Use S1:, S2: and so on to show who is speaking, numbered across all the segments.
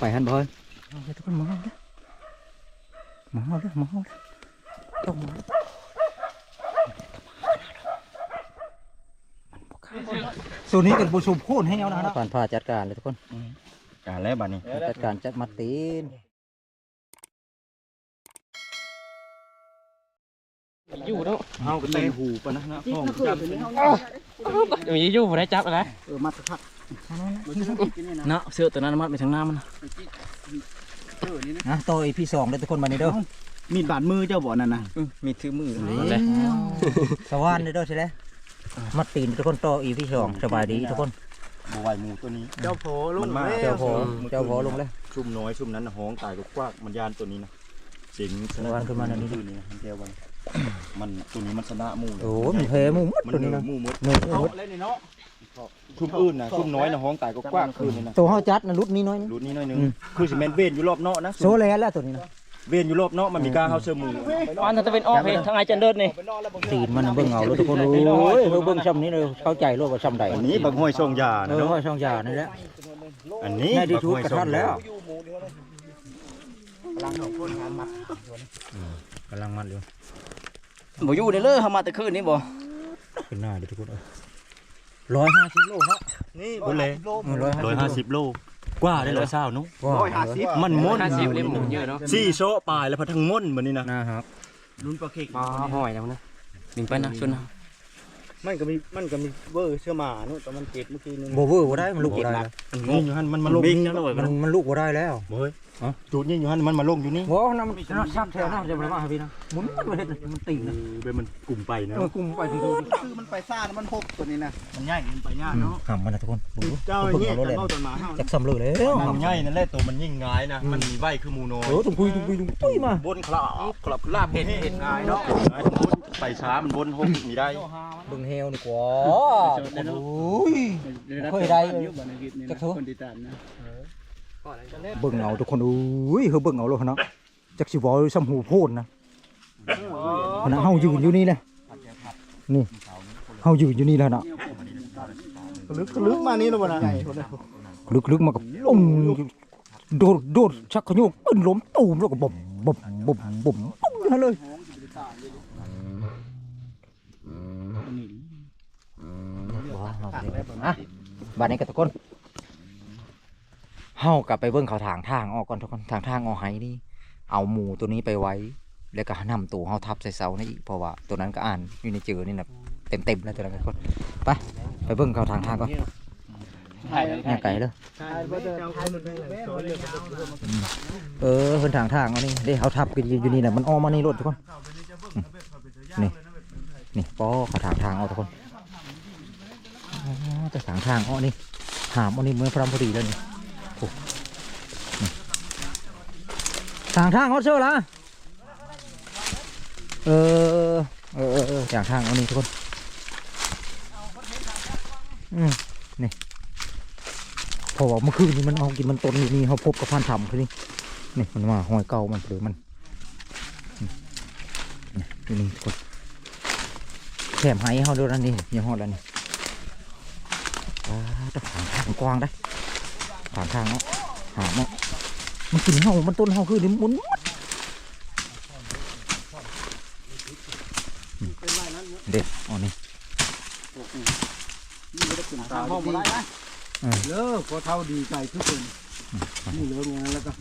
S1: ไปหันบ่เฮ้ยเอาไปทุกคนมาเอาเด้อมาเอาเด้อมาเอาเด้อต้องมาส่วนนี้เป็นผู้ชมโพดให้เอานะผ่านผ่าจัดการเลยทุกคน
S2: การแล้วบัดนี้
S1: จัดการจัดมัดตีน
S3: อยู่เนาะ
S2: เอาก็เตะหูปะนะนะห้องจำ
S3: มีอยู่บ่ได้จับอะไร
S2: เออมัดสักพัก
S3: เนาะเสื้อตัวนั้นมัดไปทางหน้ามัน
S1: นะต่ออีพีสองเลยทุกคนมานี่เด้อ
S2: มีดบาดมือเจ้าบ่นั่นนะ
S3: มีถือมือ
S1: นี่สว่านเลยเด้อใช่ไหมมัดตีนทุกคนต่ออีพีสองสบายดีทุกคน
S2: บ่ไหวหมูตัวนี้
S4: เจ้าโผลุง
S2: มันมา
S1: เจ้าพอเจ้าพอลงเลย
S2: ชุ่มน้อยชุ่มนั้นน่ะห้องตายก็กว้างมันยานตัวนี้นะเสียงส
S1: วางขึ้นมาหน่อยนิด
S2: ตัวนี้นะมันเดียวกันมันตัวนี้มันชนะหมูเลย
S1: โอ้มันเพหมูหมด
S2: มัน
S1: ตัว
S2: เหนื
S1: นี้
S2: อ
S1: นะ
S2: หมูหมด
S1: หนึ่งหมด
S4: เล่นนี่เนาะ
S2: ชุ่มอื่นนะชุ่มน้อยนะห้องตายก็กว้างคืนนี่นะ
S1: ตัวเฮาจัดนะรุดนี้น้อยนึง
S2: รูนี้น้อยหนึง
S1: อืม
S2: คือสิเมนเวนอยู่รอบนอกนะ
S1: โซแลนแล้วตัวนี้นะ
S2: เวนอยู่รอบนอกมันมีกล้าเข้าเสื้อมือ
S3: อันนั้นจะเป็นออกเพลงทางไอจันเดินนี่
S1: ตีนมันเบิ่งเอาเลยทุกคนโอ้ยเบิ่งซ้ำนี้เลยเข้าใจรู้ว่าซ้ำใด
S2: อันนี้บักห้อยช่องยา
S1: เอ
S2: นะ
S1: อ
S2: เนาะ
S1: ห้อยช่องยานี่แหละ
S2: อันนี้
S1: ในที่
S2: บัก
S1: สุด
S2: ห้อย
S1: กระ
S2: ช่อ
S1: ทั
S2: ง
S1: นแล้
S2: ยาว
S1: กำลังมัดอยู่
S3: บ่อยู่เด้อเลยเฮามาแต่คืนนี้บ่
S1: ขึ้นหน้าเดี๋ยวทุกคนเอ้ย ร้อยห้าสิบโลครับ
S4: นี่
S2: พุ่นเลย
S1: ร้อย
S2: ร้อยห้าสิบโลกว่าได้ร้อยเศร้านุ
S4: ร้อยห้าสิบ
S2: มันม่น
S3: 50เล่มหนึ่งเยอะเนาะ
S2: สี่โซะปลายแล้วพะทั้งม่นเหมือนนี่นะ
S1: นะครับ
S4: ลุ้นปลาเค็ก
S3: อ๋อหอยแล้วนะดึงไปนะชวนนะ
S4: มันก็มีมันก็มีเวอร์เชื่อหมาเนาะแต่มันเจ็บเมื่อกี้นึง
S1: โบเวอร์บ่ได้มันลูกบ่ได้แล้ว
S2: นี่อยู่หันมันมาลง
S4: บิ๊ก
S2: นี่
S4: จังเลย
S1: มันมันลูกบ่ได้แล้ว
S2: เฮ้ยจูดนี่อยู่หันมันมาลงอยู่นี่
S1: โว้น้ำน้ำซ้ำแถวน้ำจะมาว่าพี่นะหมุนมันเห็นมันตีนะ
S2: เว้ยมันกลุ่มไปนะ
S1: เออกุมไปทีเดียว
S4: คือมันไปซ่าแล้วมันหกตัวนี้นะมันใหญ่มันไปยากเนาะ
S1: หำมันนะทุกคนดู
S4: เจ้า
S1: เพิ่ง
S4: เนี่ย
S1: เอารถเลย
S4: เจ้าตัวหมาเฮา
S1: จักซ้ำเลยแล้ว
S2: มันง่ายนั่นแหละตัวมันยิ่งง่ายนะมันมีใบคือหมูน้อย
S1: โอ้ตุ้งคุยตุ้งคุยตุ้งตุ้ยมา
S2: บนคลาบคลับลาบเห็ดเห็ดง่ายเนาะไปช้ามันบนหกมีได้
S1: เบิ่งเฮลดีกว่าโอ้ยเคยได้จักเถอะ
S4: คนติดตามนะ
S1: เบิ่งเอาทุกคนอุ้ยเฮาเบิ่งเอาเลยเนาะจักสิบ่ซ้ำหูโพดนะขณะเฮายืนอยู่นี่แหละนี่เฮายืนอยู่นี่แล้วเนาะ
S4: ลึกลึกมานี่แล้วบ่นะ
S1: ลึกๆมากับปุ้งโดดโดดชักขยกปืนล้มตูมแล้วก็บ่มบ่มบ่มบ่มปุ้งนั่นเลยอะบัดนี้ก็ทุกคน เฮากลับไปเบิ่งเขาทางทางออกก่อนทุกคนทางทางออกไห้นี่ เอาหมูตัวนี้ไปไว้ แล้วก็นำตัวเฮาทับใส่เสานี่อีกเพราะว่าตัวนั้นก็อ่านอยู่ในเจอนี่นะเต็มๆแล้วตัวนั้นทุกคนไปไปเบิ่งเขาทางทางก่อนเนี่ยไก่เลย
S4: เออ
S1: เพิ่นทางทางเอานี่เด้เขาทับกันอยู่นี่แหละมันออกมาในรถทุกคนนี่นี่ป้อเขาทางทางเอาทุกคนจะทางทางเอนี่หามอานี่เมื่อพรำพอดีแล้วนี่ ทางทางเอาเชื่อละเออเออเออออทางทางเอานี่ทุกคนอืมนี่พราะว่าเมื่อคืนนี้มันเอากินมันตนอยู่นี่เขาพบกับพันธำคือนี่นี่มันมาหอยเก่ามันหรือมันนี่นี่ทุกคนแถมให้เขาด้วยนะนี่ยังหอดแล้วนี่ว้าต้องทางทางกว้างได้ ทางทางเนาะหาเนาะมันกินเห่ามันต้นเห่าคือนี่หมุนมัดอืมเด็ดอ๋อนี่
S4: ตามห้องบ่ได้นะ
S1: อืม
S4: เลิกพอเท่าดีใจทุกคนนี่เหลือไงแล้วก็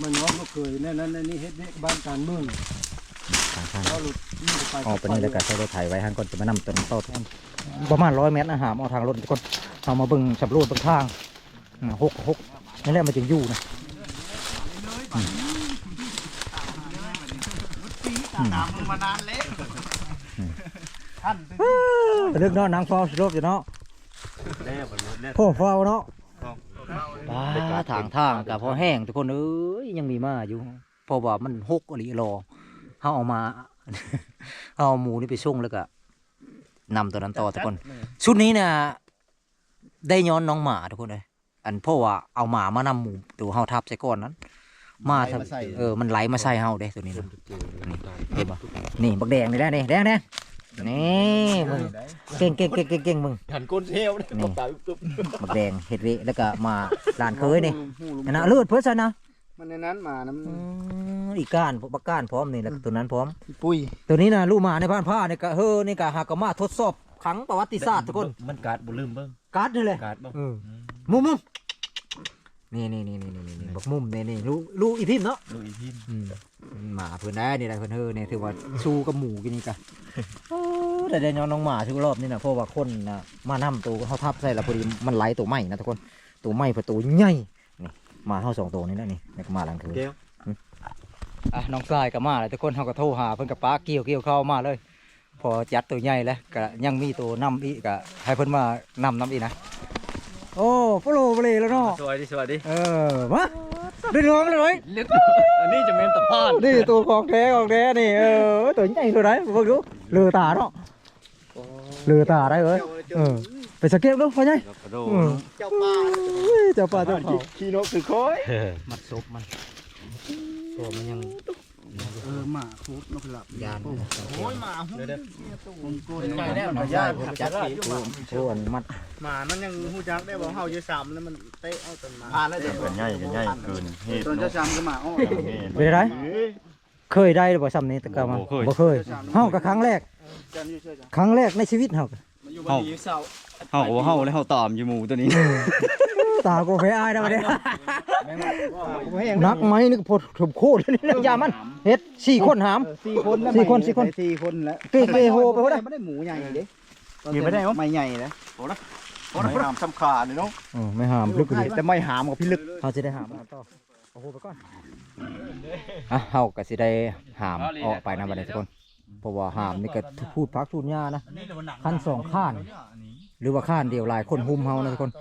S4: มันน้องก็เคยนั่นนั่นนี่เฮ็ดเด็กบ้านการเมือง
S1: ทางทาง
S4: เราหลุดนี่ก็ไป
S1: ออกไปนี่แล้วก็ใช้รถไถไว้ทางก่อนจะมานำต้นต่อทุกคนประมาณร้อยเมตรนะหามเอาทางรถทุกคนเอามาเบิ่งสำรวจเบิ่งทางอ่า หกหกนี่แหละมันจึงอยู่นะ
S4: ตามมานานแล้วท่าน
S1: เลือกเนาะนางฟาวสลบอยู่เนาะ
S2: แล้วมันแล้ว
S1: พ่อฟาวเนาะป้าทางทางกับพอแห้งทุกคนเอ้ยยังมีมาอยู่เพราะว่ามันหกอหลีรอเขาเอามาเอาหมูนี่ไปส่งแล้วก็นำตัวนั้นต่อทุกคนชุดนี้เนี่ยได้ย้อนน้องหมาทุกคนเลย อันเพราะว่าเอาหมามานำหมูตัวเฮาทับใส่ก้อนนั้น มาทับเออมันไหลมาใส่เฮาเด้ตัวนี้นะนี่เห็นปะนี่บักแดงนี่แหละนี่แดงแดงนี่มึงเก่งเก่งเก่งเก่งเก่งมึง
S2: หันก้นเทวเนี่ย
S1: นี่
S2: ตบตาตุ๊บ
S1: บักแดงเห็ดเวแล้วก็มาลานเคยนี่อันนะเลือดเพื่อซะนะ
S4: มันในนั้นมาน้
S1: อืมอีกก้านบักก้านพร้อมนี่แล้วก็ตัวนั้นพร้อมำ
S4: ปุ้ย
S1: ตัวนี้นะลูกหมาในบ้านผ้านี่ก็เฮ้อนี่ก็หากมาทดสอบครั้งประวัติศาสตร์ทุกคน
S2: มันการ์ดบ่ลืมเบิ่ง
S1: การ์ดนี่เลย
S2: การ์ดบ่
S1: เออ มุมมุมนี่นี่นี่นี่นี่นี่บักมุมนี่นี่ลูกลูกอีพิมพ์เนาะ
S2: ลูกอีพิม
S1: อืมหมาเพื่อนได้นี่แหละเพื่อนเฮ้อเนี่ยถือว่าสู้กับหมูกินนี่กันแต่เดี๋ยวน้องหมาทุกรอบนี่นะเพราะว่าคนนะมานํตัวเขาทับใส่แล้วพอดีมันไหลตัวใหม่นะทุกคนตัวใหม่พอตัวใหญ่นี่มาเท่าสองตัวนี่นะนี่นี่ก็มาหลังคือ
S2: เดี๋ยว
S1: อะน้องทรายก็มาเลยทุกคนเขาก็โทรหาเพิ่นกับป้าเกี่ยวเกี่ยวเข้ามาเลย พอจัดตัวใหญ่แล้วก็ยังมีตัวนำอีกก็ให้เพิ่นมานำนำอีกนะ โอ้โปโลโปเลแล้วเนาะ
S2: สวัสดีสวัสดี
S1: เออมาได้ร้องเลย
S2: อันนี้จะเมนตะพาน
S1: นี่ตัวของแท้ของแท้นี่เออตัวใหญ่ตัวไหนเบิ่งดูเลือตาเนาะเลือตาได้เอ้ยเออไปสเก็ตดูพ่อใหญ่
S2: กระโด
S1: อืม
S4: เจ้าป่า
S1: เฮ้ยเจ้าป่าเจ้าเขา
S2: ขี้นกคือค้อย
S1: มัดซบมันตัวมันยัง
S4: เออหมาคุบนกหลับ
S1: ยาน
S4: โอ้ยหมาหุ้มผมโกน
S1: ใหญ่แล้วนะยายผมจัดปีตัวอันมัด
S4: หมามันยังหูจักได้บอกเฮาอยู่ซ้ำแล้วมันเตะเอาต้นมา
S2: ผ่านแล้วเดี๋ยวกันใหญ่กันใหญ่เกินเหตุ
S4: ตอนจะซ้ำก็หมาอ้อ
S1: เป็นไรเคยได้หรือเปล่าซ้ำนี้แต่ก็มา
S2: บ่เคย
S1: บ่เคยเฮาก็ครั้งแรก
S4: จันอยู่ช่วยจัน
S1: ครั้งแรกในชีวิตเฮา
S4: มันอยู่บนนี้เสา
S3: เฮาเฮาแล้วเฮาตามอยู่หมู่ตัวนี้
S1: ตากูเคยอายนะบัดนี้นักไหมนึกพดถมโคตรนี่นะยามันเฮ็ดสี่คนหาม
S4: สี่คน
S1: สี่คนสี่คน
S4: สี่คนแล้ว
S1: เกเกโฮไปพุ่นน่ะ
S4: ไม่ได้หมูใหญ่เด้
S2: กินไม่ได้หรอ
S4: ไม่ใหญ่นะ
S2: โอ้ยน้ำสำคัญเลยเนาะ
S1: เออไม่หามลึกเลย
S4: แต่ไม่หามกับพี่ลึก
S1: เฮาสิได้หามต่อโอ้โหไปก่อนอะเฮาก็สิได้หามออกไปนะบัดนี้ทุกคนเพราะว่าหามนี่ก็พูดพักพูดยานะขั้นสองข้าน หรือว่าข้านเดียวหลายคนหุ้มเฮานะทุกคน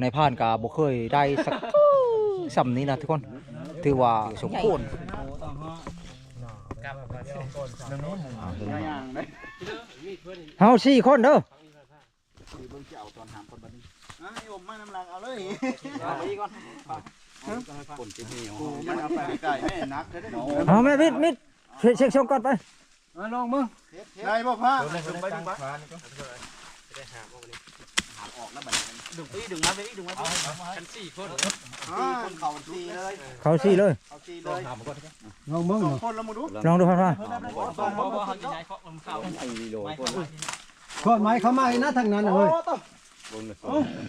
S1: ในผ่านกาบ่เคยได้สักสำนี้นะทุกคน ถือว่าสมควรเฮาสี่คนเด้อ
S4: ให้ผมมาน้ำลังเอาเลยมันเอาไปไก่แม่นักได้ได้
S1: เอาแม่มิดมิดเช็คเช็คชงก่อนไป
S4: ลองมึงได้บ่พ่อ
S3: ดึงไปดึงมาไปดึงมากัน4คน
S4: สี่คนเข่าสี่เลย
S1: เขาสี่เลย
S4: เอาสี่เลย
S1: ลองมึง
S4: สองคนแล้วมาดู
S1: ลองดูครับว่า
S3: บ่บ่เฮาสิย้ายเคาะลำเข้า
S5: ทอดไม้เขามาให้นะทางนั้นน่ะเฮ้ย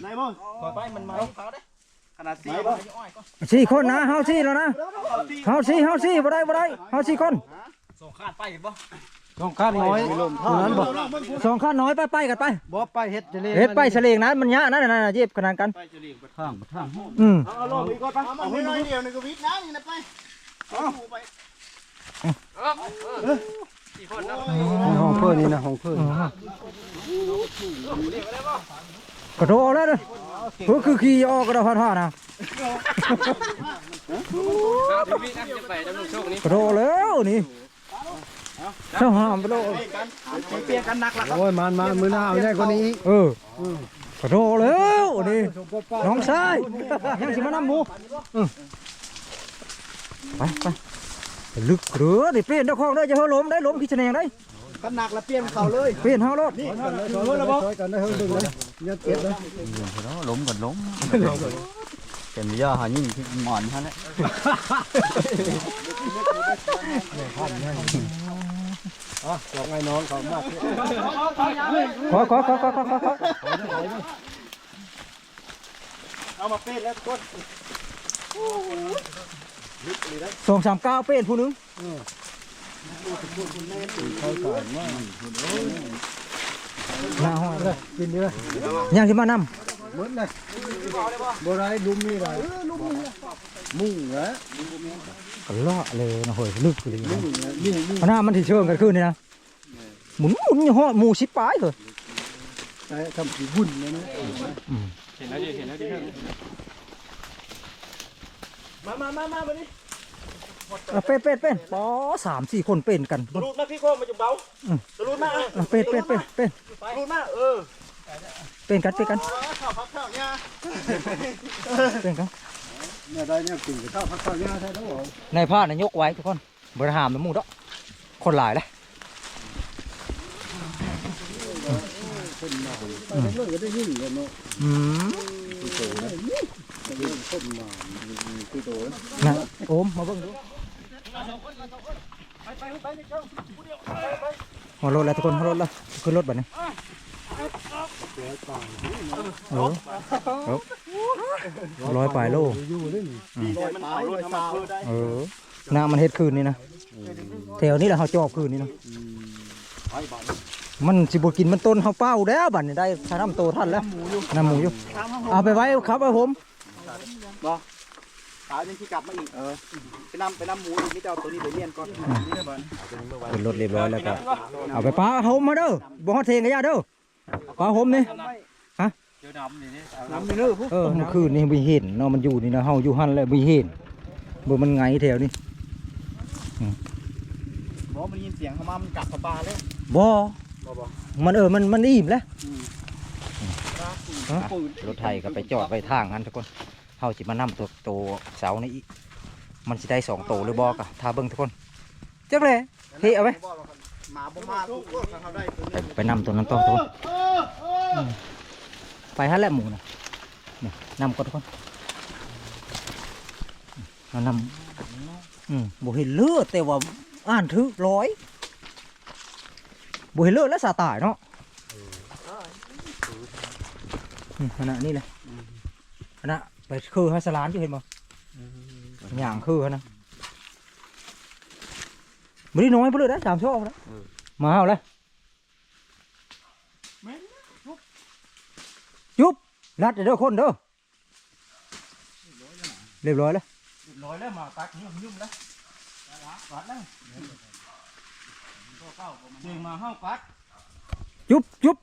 S4: ไหนบ่
S3: ไปมันมาเขาเด้
S4: ขนาดสี่บ่
S1: สี่คนนะเฮาสี่แล้วนะเฮาสี่เฮาสี่บ่ได้บ่ได้เฮาสี่คน
S3: ส่งคาดไปบ่
S5: ต้องข้าน้อยตรงนั้นบอก
S1: สองข้าน้อยไปไปกันไป
S5: บ่ไปเฮ็ดจะเล่
S1: เฮ็ดไปเสลงนั้นมันยะนั่นน่ะเย็บขนาดกัน
S5: ข้างทาง
S1: อืม
S4: เอาลงอีกก่อนปะเอาให้น้อยเดียวนึงก็วิทย์นะนี่นะไปเอาไป
S5: ห้องเพื่อนนี่นะห้องเพื่อน
S1: กระโดดแล้วเด้อเพื่อคือขี่ออกกระโดดผ่านๆนะ
S3: ชีวิตนะจะไปดำรงโชคนี้
S1: กระโดดแล้วนี่ เจ้าหามไปโลด
S4: เปลี่ยนกันนักละ
S5: โอ้ยมันมามือหน้าเอาใหญ่กว่านี้อีก
S1: เออกระโดดแล้วนี่น้องชายยังสิมานำหมูอืมไปไปไปลึกเรือนี่เปลี่ยนเจ้าของได้จะเฮาล้มได้ล้มขี้แฉนงได้
S4: กันนักละเปลี่ยนเขาเลย
S1: เปลี่ยนเฮารถ
S5: ช่วยกันได้เฮ้ยดึงเลยอย่าเก็บเลย
S2: ล้มก่อนล้ม เป็นย่าหายิ่งหมอนฮะเนี่ย
S5: อ๋อสองไอ้น้องเขามา
S1: ขอขอขอขอขอขอขอ
S4: เอามาเปลี่ยนแล้วทุกคน
S1: สองสามเก้าเปลี่ยนผู้หนึงหน้าห้องเลย
S5: กินเยอะ
S1: ยังสิมาน
S5: หมดเลยบ่ได้ลุมนี่ได้มุ่งเหรอำ
S1: ก็เลาะเลยนะเฮ้ยลึกเลยนะ
S5: มุ่งเหรอมุ่งมุ่ง
S1: พน้ามันถี่เชิงกันขึ้นนี่นะหมุนหมุนอยู่ห่อหมูสิบปลายเลย
S5: แต่ทำสีวุ่นเลยนะ
S3: เห็นแล้วดิเห็นแล้วดิ
S4: มามามามาวันนี้
S1: เอาเป็นเป็นเป็นปอสามสี่คนเป็นกัน
S4: รูดมาพี่โคมมาจุ่มเบารูดมา
S1: เอาเป็นเป็นเป็นเป็น
S4: รูดมาเออ
S1: เป็นกันเป็นกัน
S4: ข้เน
S1: ป็นกัน
S5: เต้นกันใน
S1: ผ้าในยกไว้ทุกคนเบอร์หารมันมูดอะคนหลายเลย
S4: อื
S1: ม
S4: โน่อมะ
S1: โอมมาเบิ่งดูหัวรถแล้วทุกคนหัวรถแล้ขึ้นรถแบบนี้ เออเอาร้อยปลายโล
S4: อยู่เลยนี่
S2: มันเอารถมาเพื่อได้
S1: เออน้ำมันเฮ็ดคืนนี่นะแถวนี้แหละเขาจอบคืนนี่นะมันสิบ่กินมันต้นเขาเป้าแล้วบัดนี้ได้ถ้าน้ำโตทันแล้วน้ำหมูอยู่เอาไปไว้ครับไอ้ผม
S2: ตายยังที่กลับมาอีกเออไปนำไปนำหมูอีกนี่จะเอาตัวนี้ไปเลี้ยงก่อนนี่นะบอล
S1: ขึ้นรถเรียบร้อยแล้วก็เอาไปป้าโฮมมาเด้อบ่ฮอดเทงกันยาเด้อ ป้าโฮมนี่
S3: เดี๋ยวดำนี่นี่
S2: น้ำนี่เนื้อพวก
S1: เออเมื่อคืนนี่บ่เห็นเนาะมันอยู่นี่นะเฮาอยู่หั่นแล้วบ่เห็นบ่มันไงแถวนี้
S2: บอกมันยินเสียงเขามามันกลับเข้าป่าเลย
S1: บ่
S2: บ่บ่
S1: มันเออมันมันอิ่มแล้ว
S2: ปืน
S1: รถไถก็ไปจอดไว้ทางนั้นทุกคนเฮาสิมานํตัวโตเสานี่อีกมันสิได้สองโตหรือบ่ก็ถ้าเบิ่งทุกคนจักเลยเฮ้เอาไว้
S2: หมาบ่มาทุกคนเขาได้ตัว
S1: ไปไปนำตัวนั้นต่อทุกคนอืมไปหั่นแหละหมูน่ะนี่นำก่อนทุกคนมานำอืมบ่เห็นเลือดแต่ว่าอ่านถึกร้อยบ่เห็นเลือดแล้วสาตายเนาะอืมขณะนี้เลยขณะไปคือให้สลานอยู่เห็นบ่ย่างคือเขานะ ไม่ได้น้อยไปเลยนะสามชั่วโมงแล้วมาเอาเลยยุบรัดเด้อคนเด้อเรียบร้อยแล้ว
S2: ร้อยแล้วมาตักยุ่มยุ่มแล้วปัดแล้วเสียงมาเฮาปัด
S1: ยุบยุบ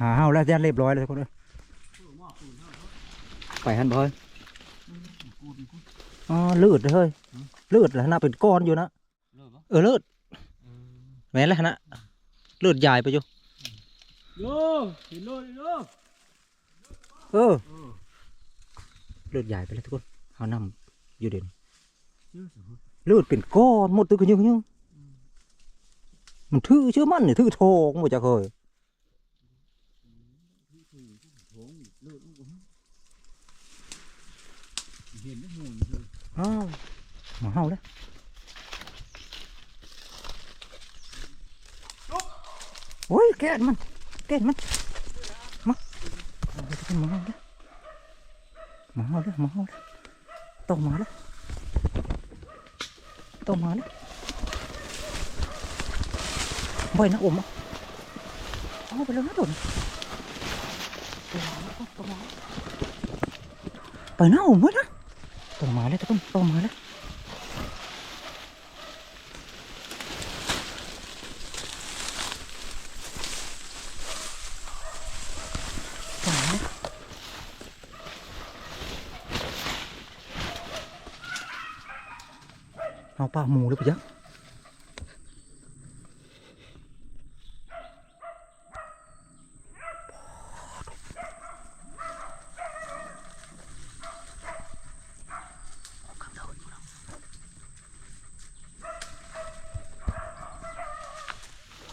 S1: หาเฮาแล้วยันเรียบร้อยเลยทุกคนเอ้ยไปหันบ่เฮ้ยอ๋อเลือดเลยเฮ้ยเลือดแล้วนะเป็นก้อนอยู่นะ เออเลือดแม่นแล้วนะเลือดใหญ่ไปอยู่
S4: โยเห็นเลยโย
S1: เออเลือดใหญ่ไปแล้วทุกคนเขานำอยู่เด่นเลือดเป็นก้อนหมดตัวกันยังยังมันทื่อเชื่อมันนี่ทื่อโทงหมดจะเคยอ้าวมาเฮาแล้ว อ้ยแกนมันแกนมันมาเอาไปทุกคนมาเฮาแล้วมาเฮาแล้วมาเฮาแล้วต้องมาแล้วต้องมาแล้วบ่อยนะอมอะเอาไปเลยนะโดนไปนะอมไว้นะต้องมาแล้วทุกคนต้องมาแล้วต้องมาแล้ว เอาปลาหมูหรือเปล่าจ๊ะ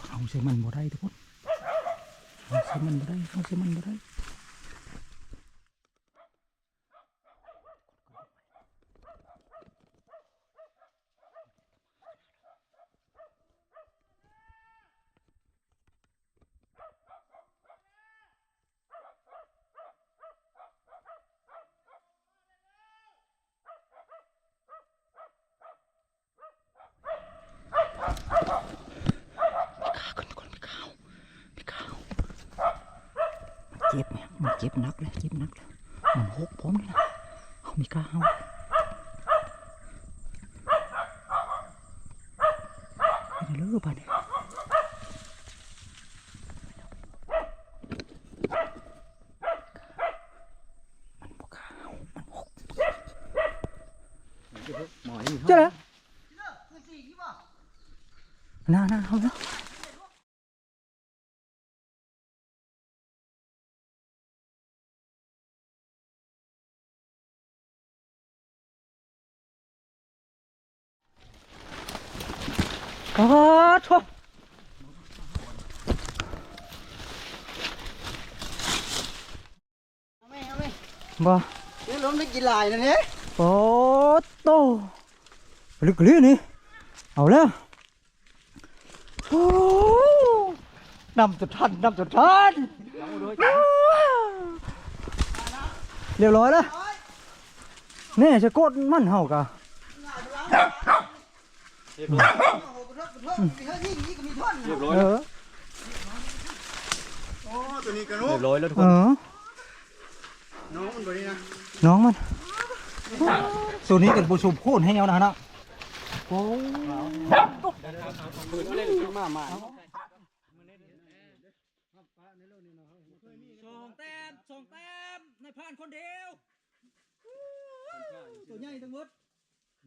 S1: เอาใส่มันบ่ได้ทุกคนเอาใส่มันบ่ได้เอาใส่มันบ่ได้ ข้าคนคนไม่ข้าวไม่ข้าว มันเจ็บไหมมันเจ็บนักเลยเจ็บนักเลยมันหกผมเลยนะเขามีข้าวไม่ได้เลือกป่ะเนี่ย โอ้ทุกบ่เดี๋ย
S5: วล้มได้กี่ลายนะเนี่ย
S1: โอ้โตลึกเลื่นี่ เอาแล้วโอ้นำจุดทันนำจุดทันเรียบร้อยแล้วนี่จะกดมันเห่ากะ
S2: เรียบร้อย
S1: เออ
S5: โอ้ตัวนี้กระนุ
S2: เรียบร้อยแล้วทุกค
S1: เอนอ
S5: น้องมันตัวนี้นะ
S1: น้องมันส่วนนี้เป็นบุชุมโค่นให้เอานะฮะโอ้
S3: สองแต้มสองแต้มในผ่านคนเดียว
S1: ตัวใหญ่ทั้งหมด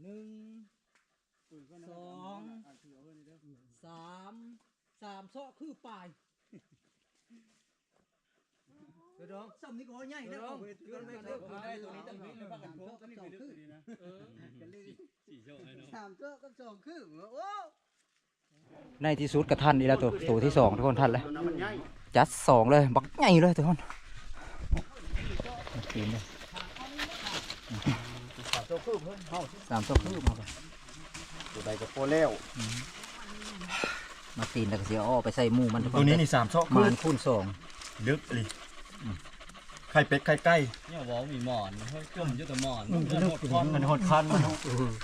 S1: หนึ่ง สองสามสามเซาะคือปลายเดี๋ยวดองซ้ำนี่ก็ใหญ่แล้วเอาไปเตือนไปเตือนไปตัวนี้ตั้งวิ่งเลยพักกันโค้งกับสองคือ
S5: สามตัวกับสองคือโอ้
S1: ในที่สุดกับท่านนี่แล้วตัวตัวที่สองทุกคนท่านแล้ว
S2: น้ำมันใหญ่
S1: จัดสองเลยบักใหญ่เลยทุกคนกินเลยสามตัวคืบสามตัวคืบมาไป
S2: ตัวใดก็พอแล้ว
S1: มาตีนแล้วก็เสียอ้อไปใส่หมูมันทุกค
S2: ตัวนนี้นี่สามช่อ
S1: มานคูณสอง
S2: ลึกเลยไข่เป็ดไข่ไก่
S3: เนี่ยบอกมีหมอนเฮ้ยจุ่มอยู่แต่หมอน
S1: มันลึกอยู่
S2: มันหดคันมัน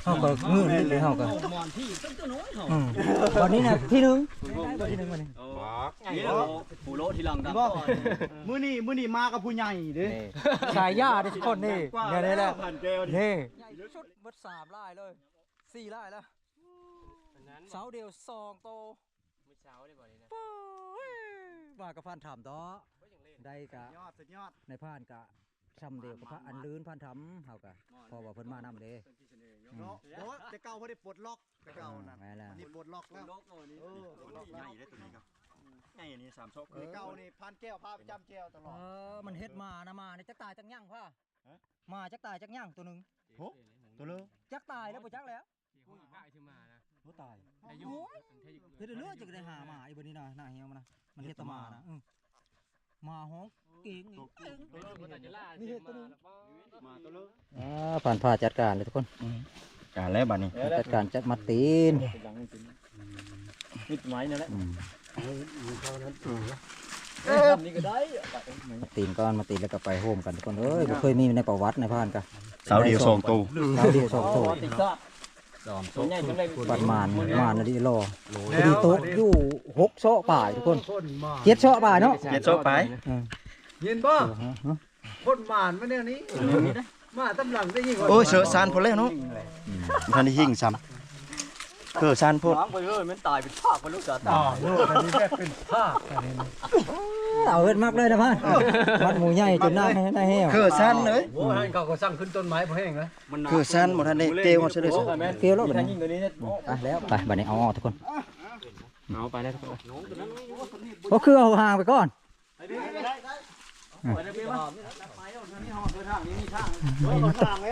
S1: เขาก็งื้อนิดเลยเขาก็
S3: หมอนที่ต้นตัวน้อยเหรอ
S1: อืมวันนี้นะที่หนึ่งที่หนึ่งวันนี้
S3: นี่เราปูโรที่หลังดังก่อน
S5: มื้อนี้มื้อนี้มากับผู้ใหญ่เด้
S1: ชายย่าดิทุกคนนี่เนี่ยนี่แหละ
S2: ผ่านแก้วดิ
S1: นี่ใหญ่ชุดเบิดสามลายเลยสี่ลายแล้ว เสาเดียวสองโต
S3: ไม่เช้าได้บ่นี่นะ
S1: ปุ้ยมากับพันถามต่อได้กะ
S5: ยอดสุดยอด
S1: ในผ่านกะชำเดียวกับพระอันลื่นพันทำเฮากะพอว่าเพิ่นมานำเด้
S5: เนาะโอ้แต่เก่าบ่ได้ปลดล็อกแต่เก่านั่น
S1: แม่แล้ว
S5: อันนี้ปลดล็อกแล้ว
S3: โลกโอ้นี่
S5: เออ ปลดล็อก
S2: ให
S5: แล้ว
S2: ญ่ได้ตัวนี้ครับใหญ่อันนี้สามช่อ
S5: แต่เก่านี่พันแก้วพาไปจำแก้วตล
S1: เอ
S5: อด
S1: อมันเฮ็ดมานะมานี่จักตายจักย่างพ่อมาจักตายจักย่างตัวหนึง
S2: ตัวเลือ
S1: จักตายแล้วบ่จักแล้ว
S2: ตัวตาย
S1: โอ้ยเฮ็ดเรื่อยๆจะได้หามาไอ้บ่นี้น่ะหน้าเหี่ยวมันนะมันเฮ็ดแตมานะอือมาฮ้องเก่งอีกเก่ง
S3: นี่เห็ดตัวนึง
S2: มาตัวเลือ
S1: อ่าผ่านผ่าจัดการเลยทุกคน
S2: การแล้วบัดนี้
S1: จัดการจัดมัดตีน
S3: มิดไม้นั่นแหละ
S1: อืม
S3: นี่ก็ได้
S1: มัดตีนก่อนมาตีนแล้วก็ไปโฮมกันทุกคนเอ้ยบ่เคยมีในประวัติในผ่านกะ
S2: สาวเดียวสองตัว
S1: สาวเดียวสองตัว
S3: ติ ดซอดตัวใหญ่จังเลย
S1: ปัดมานมานนะดิรอพอดีโต๊ะอยู่หกเซาะป่ายทุกคน
S5: คนมา
S1: เจ็ดเซาะป่ายเนาะ
S2: เจ็ดช่อไป
S1: อืม
S5: เห็นบ่
S1: ฮะฮะ
S5: คนมานมาแนวนี้มาตำหลังได้ยิ่งกว่า
S2: โอ้ยเสือซานพอแล้วเนาะท่านที่หิ่งซ้ำเคือซานโพด
S3: ล้างไปเลยมันตายเป็นภาพมันลูกจ๋าตา
S5: อ่าโลกอันนี้แบบเป็นภาพอันนี้นะ
S1: เอาเอิดมากเลยนะพ่านมัดหมูใหญ่จนหน้าให้ได้แห้ว
S2: เคือซานเลย
S5: โอ้ท่านเขาก็สร้างขึ้นต้นไม้พอแห้งแล้ว
S2: เคือซานหมดท่านได้เกลียวหมดเสียเลยสิ
S1: เกลียวแบบ
S3: ท่าน
S1: นี้
S3: ยิงตัวนี้
S1: ไปแล้วไปบัดนี้เอาออกทุกคน
S3: เอาไปแล้วทุกคน
S1: ก็คือเอาห่างไปก่อน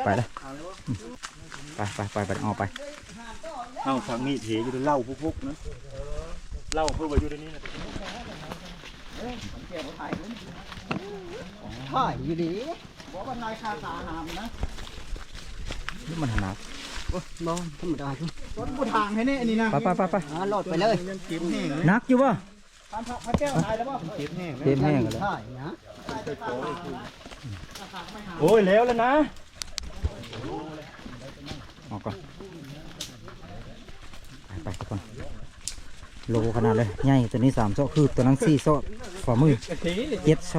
S1: ไปแล้วไปไปไปไปเอาไป
S2: เอาทางมีดเถอยู่ในเล้าพุกๆนะเล้าเพื่อไว้อยู่ในนี้นะ
S5: ถ่ายอยู่ดีบอกว่านายคาตาหามนะ
S1: นี่มันหนัก
S5: บ่ธรรมดาคือรถบุทางให้แน่อันนี้นะ
S1: ไปไปไปไป
S5: อ่าโหลดไปเลยเก็บแห้งเลย
S1: หนักอยู่ป่ะ
S5: พันพันแก้วตายแล้วบ่เก็บแห้ง
S1: เต็มแห้งเลย
S5: ถ่ายนะ
S2: โอ้ยแล้วแล้วนะ
S1: ออกก่อนไปไปทุกคน โลขนาดเลยใหญ่ตัวนี้สามโซคือตัวนั้นสี่โซะฝ่ามือเจ็ดโซ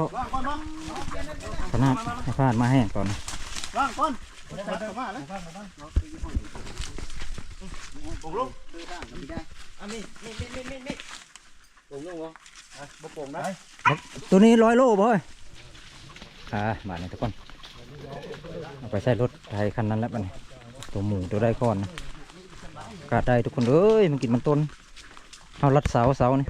S1: ขนาดให้พลาดมาแห้งก่อนนะ
S5: ว่างก่อนเปิดมาแล้วอันนี้นี่นี่นี่นี่นี่
S1: ตัวนี้ร้อยโลบ่เฮ้ยอ่ามาเนี่ยทุกคนเอาไปใส่รถไทยคันนั้นแล้วมันตัวหมูตัวได้ก้อนนะกาดได้ทุกคนเอ้ยมันกินมันต้น เอารัดเสาเสานี่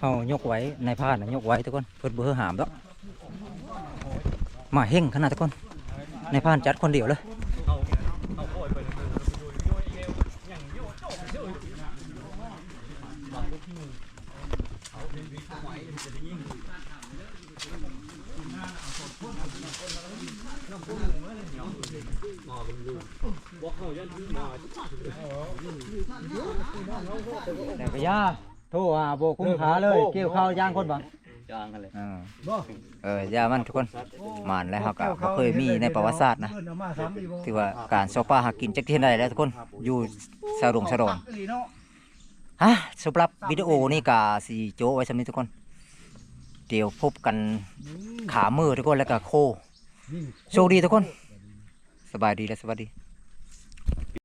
S1: เอายกไว้ในผ้านะยกไว้ทุกคนเพิ่นเบื่อหามแล้วมาเฮงขนาดทุกคน ในผ้านจัดคนเดียวเลย แต่ก็ยาโทรหาโบคุ้มขาเลย เกี่ยวข้าวย่างคนบัง
S2: จางกันเลย
S1: เออย่ามันทุกคนหมานแล้วครับก็บ่เคยมีในประวัติศาสตร์นะ
S4: เพิ่นเอามาซ้ำอีกบ่
S1: ถือว่าการซอป้าหากินจักที่ไหนแล้วทุกคนอยู่สะดงสะดองฮะสำหรับวิดีโอนี่ก็สิโจไว้สำนี้ทุกคน เดี๋ยวพบกันขามือทุกคนแล้วก็โคโชคดีทุกคน สบายดีและสวัสดี